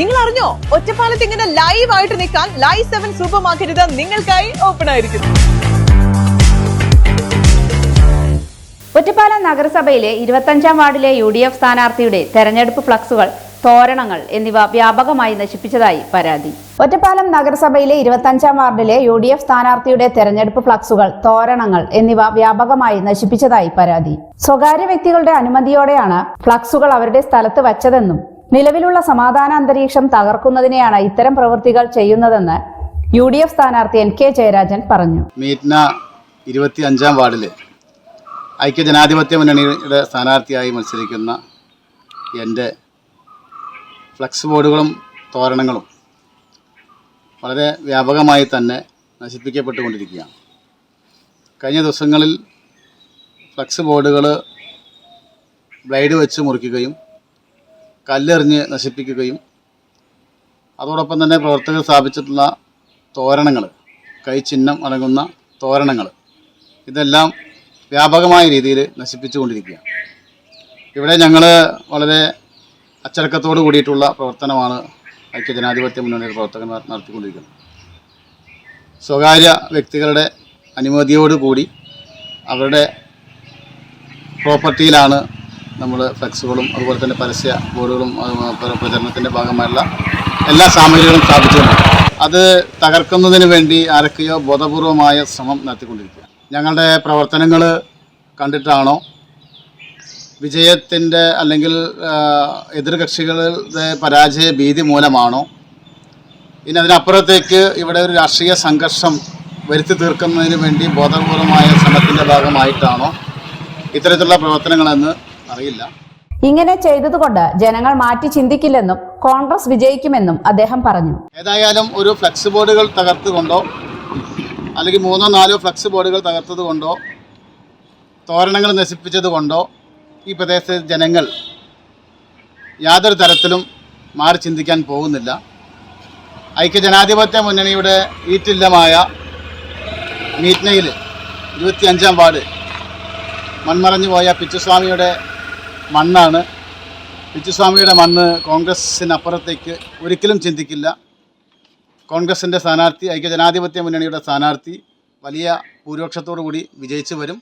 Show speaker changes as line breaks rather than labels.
നിങ്ങൾ അറിഞ്ഞോ ഒറ്റപ്പാലത്ത് ഇങ്ങനെ ലൈവ് ആയിട്ട് നിൽക്കാൻ ലൈവ് സെവൻ സൂപ്പർ മാർക്കറ്റ് നിങ്ങൾക്കായി ഓപ്പൺ ആയിരിക്കുന്നു.
ഒറ്റപ്പാലം നഗരസഭയിലെ ഇരുപത്തഞ്ചാം വാർഡിലെ യു ഡി എഫ് സ്ഥാനാർത്ഥിയുടെ തെരഞ്ഞെടുപ്പ് ഫ്ലക്സുകൾ തോരണങ്ങൾ എന്നിവ വ്യാപകമായി നശിപ്പിച്ചതായി പരാതി. ഒറ്റപ്പാലം നഗരസഭയിലെ ഇരുപത്തഞ്ചാം വാർഡിലെ യു ഡി എഫ് സ്ഥാനാർത്ഥിയുടെ തെരഞ്ഞെടുപ്പ് ഫ്ലക്സുകൾ തോരണങ്ങൾ എന്നിവ വ്യാപകമായി നശിപ്പിച്ചതായി പരാതി. സ്വകാര്യ വ്യക്തികളുടെ അനുമതിയോടെയാണ് ഫ്ലക്സുകൾ അവരുടെ സ്ഥലത്ത് വച്ചതെന്നും നിലവിലുള്ള സമാധാന അന്തരീക്ഷം തകർക്കുന്നതിനെയാണ് ഇത്തരം പ്രവൃത്തികൾ ചെയ്യുന്നതെന്ന് യു ഡി എഫ് സ്ഥാനാർത്ഥി എൻ കെ ജയരാജൻ പറഞ്ഞു.
മീറ്റ്ന ഇരുപത്തി അഞ്ചാം വാർഡിലെ ഐക്യ ജനാധിപത്യ മുന്നണിയുടെ സ്ഥാനാർത്ഥിയായി മത്സരിക്കുന്ന എന്റെ ഫ്ലക്സ് ബോർഡുകളും തോരണങ്ങളും വളരെ വ്യാപകമായി തന്നെ നശിപ്പിക്കപ്പെട്ടുകൊണ്ടിരിക്കുകയാണ്. കഴിഞ്ഞ ദിവസങ്ങളിൽ ഫ്ലക്സ് ബോർഡുകൾ ബ്ലൈഡ് വെച്ച് മുറിക്കുകയും കല്ലെറിഞ്ഞ് നശിപ്പിക്കുകയും അതോടൊപ്പം തന്നെ പ്രവർത്തകർ സ്ഥാപിച്ചിട്ടുള്ള തോരണങ്ങൾ കൈചിഹ്നം അടങ്ങുന്ന തോരണങ്ങൾ ഇതെല്ലാം വ്യാപകമായ രീതിയിൽ നശിപ്പിച്ചുകൊണ്ടിരിക്കുകയാണ്. ഇവിടെ ഞങ്ങൾ വളരെ അച്ചടക്കത്തോട് കൂടിയിട്ടുള്ള പ്രവർത്തനമാണ് ഐക്യ ജനാധിപത്യ മുന്നണിയുടെ പ്രവർത്തകന്മാർ നടത്തിക്കൊണ്ടിരിക്കുന്നത്. സ്വകാര്യ വ്യക്തികളുടെ അനുമതിയോടുകൂടി അവരുടെ പ്രോപ്പർട്ടിയിലാണ് നമ്മൾ ഫ്ലെക്സുകളും അതുപോലെ തന്നെ പരസ്യ ബോർഡുകളും പ്രചരണത്തിന്റെ ഭാഗമായുള്ള എല്ലാ സാമഗ്രികളും സ്ഥാപിച്ചിട്ടുണ്ട്. അത് തകർക്കുന്നതിന് വേണ്ടി ആരൊക്കെയോ ബോധപൂർവമായ ശ്രമം നടത്തിക്കൊണ്ടിരിക്കുക ഞങ്ങളുടെ പ്രവർത്തനങ്ങൾ കണ്ടിട്ടാണോ വിജയത്തിന്റെ അല്ലെങ്കിൽ എതിർകക്ഷികളുടെ പരാജയ ഭീതി മൂലമാണോ? ഇനി അതിനപ്പുറത്തേക്ക് ഇവിടെ ഒരു രാഷ്ട്രീയ സംഘർഷം വരുത്തി തീർക്കുന്നതിന് വേണ്ടി ബോധപൂർവമായ ശ്രമത്തിന്റെ ഭാഗമായിട്ടാണോ ഇത്തരത്തിലുള്ള പ്രവർത്തനങ്ങളെന്ന് അറിയില്ല.
ഇങ്ങനെ ചെയ്തതുകൊണ്ട് ജനങ്ങൾ മാറ്റി ചിന്തിക്കില്ലെന്നും കോൺഗ്രസ് വിജയിക്കുമെന്നും അദ്ദേഹം പറഞ്ഞു.
ഏതായാലും ഒരു ഫ്ലക്സ് ബോർഡുകൾ തകർത്തുകൊണ്ടോ അല്ലെങ്കിൽ മൂന്നോ നാലോ ഫ്ലക്സ് ബോർഡുകൾ തകർത്തത് കൊണ്ടോ തോരണങ്ങൾ നശിപ്പിച്ചത് കൊണ്ടോ ഈ പ്രദേശത്തെ ജനങ്ങൾ യാതൊരു തരത്തിലും മാറി ചിന്തിക്കാൻ പോകുന്നില്ല. ഐക്യജനാധിപത്യ മുന്നണിയുടെ ഈറ്റില്ലമായ മീറ്റ്നയിൽ ഇരുപത്തിയഞ്ചാം വാർഡ് മൺമറഞ്ഞു പോയ പിച്ചുസ്വാമിയുടെ മണ്ണാണ്. പിച്ചുസ്വാമിയുടെ മണ്ണ് കോൺഗ്രസ്സിനപ്പുറത്തേക്ക് ഒരിക്കലും ചിന്തിക്കില്ല. കോൺഗ്രസിന്റെ സ്ഥാനാർത്ഥി ഐക്യജനാധിപത്യ മുന്നണിയുടെ സ്ഥാനാർത്ഥി വലിയ ഭൂരിപക്ഷത്തോടു കൂടി വിജയിച്ചു വരും.